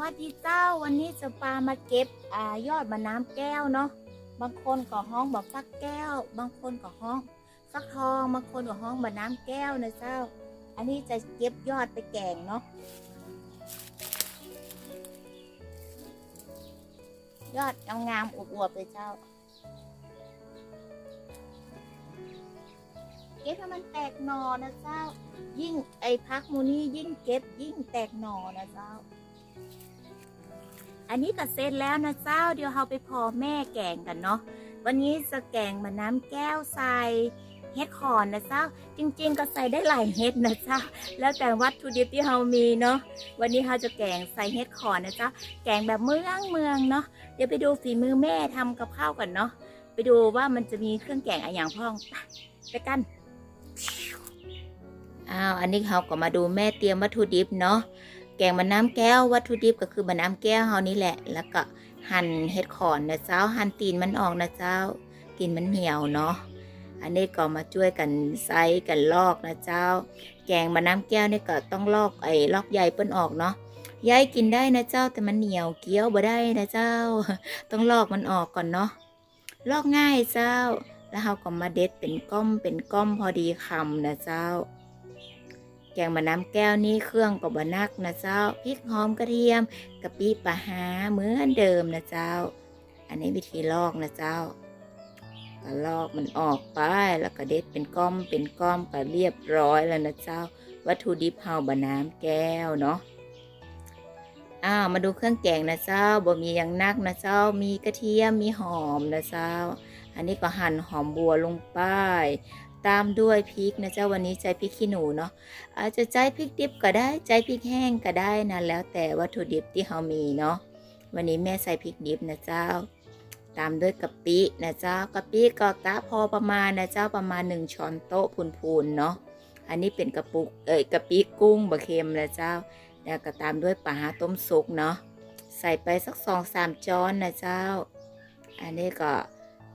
วัสดีเจ้าวันนี้จะปามาเก็บอ่ายอดมะน้ำแก้วเนาะบางคนก็ห้องบอกฟักแก้ว บางคนก็ห้องฟักทองบางคนก็ห้องมะน้ำแก้วนะเจ้า อันนี้จะเก็บยอดไปแกงเนาะยอดงามๆอวบๆเลยเจ้า เก็บให้มันแตกหนอนะเจ้า ยิ่งไอ้พักมูนี่ยิ่งเก็บยิ่งแตกหนอนะเจ้า อันนี้ก็เสร็จแล้วนะเจ้า เดี๋ยวเราไปพอแม่แกงกันเนาะ วันนี้จะแกงมะน้ำแก้วใส่เฮ็ดขอนนะเจ้า จริง ๆ ก็ใส่ได้หลายเฮ็ดนะเจ้า แล้วแต่วัตถุดิบที่เรามีเนาะ วันนี้เราจะแกงใส่เฮ็ดขอนนะเจ้า แกงแบบเมืองเมืองเนาะ เดี๋ยวไปดูฝีมือแม่ทำกับข้าวกันเนาะ ไปดูว่ามันจะมีเครื่องแกงอะไรอย่างพ้องไปไปกัน อ้าว อันนี้เขาก็มาดูแม่เตรียมวัตถุดิบเนาะ แกงมะน้ำแก้ววัตถุดิบก็คือมะน้ำแก้วเฮานี่แหละ แล้วก็หั่นเห็ดขอนนะเจ้า หั่นตีนมันออกนะเจ้าตีนมันเหี่ยวเนาะอันนี้ก็มาช่วยกันไซกันลอกนะเจ้า แกงมะน้ำแก้วนี่ก็ต้องลอกไอ้ลอกใยเปิ้นออกเนาะใยกินได้นะเจ้าแต่มันเหนียวเกี้ยวบ่ได้นะเจ้า ต้องลอกมันออกก่อนเนาะลอกง่ายเจ้า แล้วเราก็มาเด็ดเป็นก้อมเป็นก้อมพอดีคำนะเจ้า แกงมะน้ำแก้วนี่เครื่องก็บนักนะเจ้าพริกหอมกระเทียมกะปิปลาหาเหมือนเดิมนะเจ้า อันนี้วิธีลอกนะเจ้าก็ลอกมันออกไปแล้วก็เด็ดเป็นก้อมเป็นก้อมก็เรียบร้อยแล้วนะเจ้า วัตถุดิบเฮาบะน้ำแก้วเนาะอ้าวมาดูเครื่องแกงนะเจ้าบ่มีอย่างนักนะเจ้า มีกระเทียมมีหอมนะเจ้า อันนี้ก็หั่นหอมบัวลงไป ตามด้วยพริกนะเจ้าวันนี้ใช้พริกขี้หนูเนาะอาจจะใจพริกดิบก็ได้ใจพริกแห้งก็ได้นะแล้วแต่วัตถุดิบที่เรามีเนาะวันนี้แม่ใส่พริกดิบนะเจ้า ตามด้วยกะปินะเจ้ากะปิก็กะพอประมาณนะเจ้าประมาณหนึ่งช้อนโต๊ะพูนๆเนาะอันนี้เป็นกระปุกเอ้ยกะปิกุ้งบะเค็มนะเจ้าแล้วก็ตามด้วยปลาต้มสุกเนาะใส่ไปสักสองสามช้อนนะเจ้า อันนี้ก็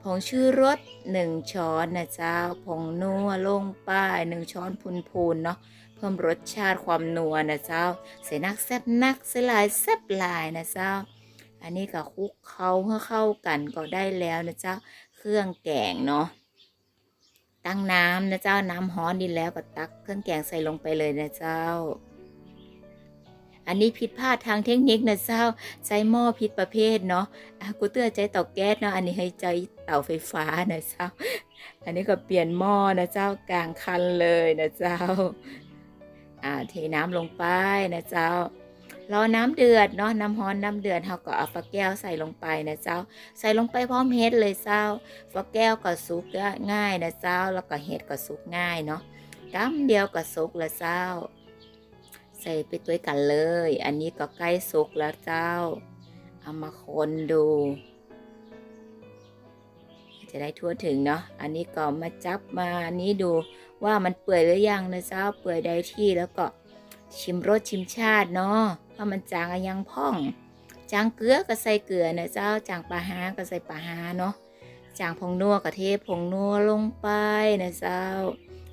ผงชูรสหนึ่งช้อนนะเจ้าผงนัวลงไปหนึ่งช้อนพูนๆเนาะเพิ่มรสชาติความนัวนะเจ้าใส่นักแซ่บนักใส่ลายแซ่บลายนะเจ้า อันนี้ก็คลุกเคล้าให้เข้ากันก็ได้แล้วนะเจ้าเครื่องแกงเนาะตั้งน้ำนะเจ้าน้ำฮ้อนดีแล้วก็ตักเครื่องแกงใส่ลงไปเลยนะเจ้า อันนี้ผิดพลาดทางเทคนิคนะเจ้า ใช้หม้อผิดประเภทเนาะกูเตือนใจเตาแก๊สเนาะ อันนี้ให้ใจเตาไฟฟ้านะเจ้า อันนี้ก็เปลี่ยนหม้อนะเจ้ากลางคันเลยนะเจ้า อ่าเทน้ำลงไปนะเจ้ารอน้ำเดือดเนาะน้ำร้อนน้ำเดือดเราก็เอาฟักแก้วใส่ลงไปนะเจ้า ใส่ลงไปพร้อมเห็ดเลยเจ้าฟักแก้วก็สุกง่ายนะเจ้า แล้วก็เห็ดก็สุกง่ายเนาะกำเดียวก็สุกล้วเจ้า ใส่ไปด้วยกันเลย อันนี้ก็ใกล้สุกแล้วเจ้า เอามาคนดู จะได้ทั่วถึงเนาะ อันนี้ก็มาจับมาอันนี้ดูว่ามันเปื่อยหรือยังนะเจ้า เปื่อยได้ที่แล้วก็ชิมรสชิมชาติเนาะว่ามันจางอยังพ่อง จางเกลือก็ใส่เกลือนะเจ้า จางปลาฮาก็ใส่ปลาฮาเนาะ จางผงนัวก็เทผงนัวลงไปนะเจ้า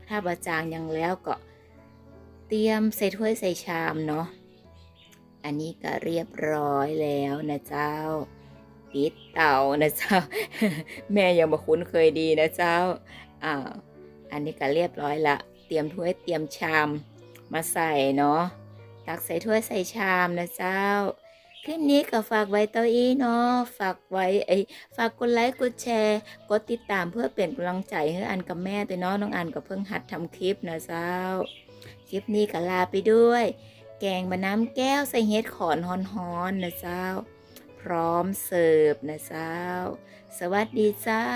ถ้าบะจางยังแล้วก็ เตรียมใส่ถ้วยใส่ชามเนาะ อันนี้ก็เรียบร้อยแล้วนะเจ้า ปิดเตานะเจ้า แม่ยังมาคุ้นเคยดีนะเจ้าอ่าอันนี้ก็เรียบร้อยละ เตรียมถ้วยเตรียมชามมาใส่เนาะ ตักใส่ถ้วยใส่ชามนะเจ้าคลิปนี้ก็ฝากไว้เต้าอี้เนาะ ฝากไว้ไอ้ฝากกดไลค์ กดแชร์ กดติดตามเพื่อเป็นกำลังใจให้อันกับแม่ตัวเนาะ น้องอันก็เพิ่งหัดทำคลิปนะเจ้า คลิปนี้ก็ลาไปด้วย แกงมะน้ำแก้วใส่เห็ดขอนฮอนๆนะเจ้า พร้อมเสิร์ฟนะเจ้า สวัสดีเจ้า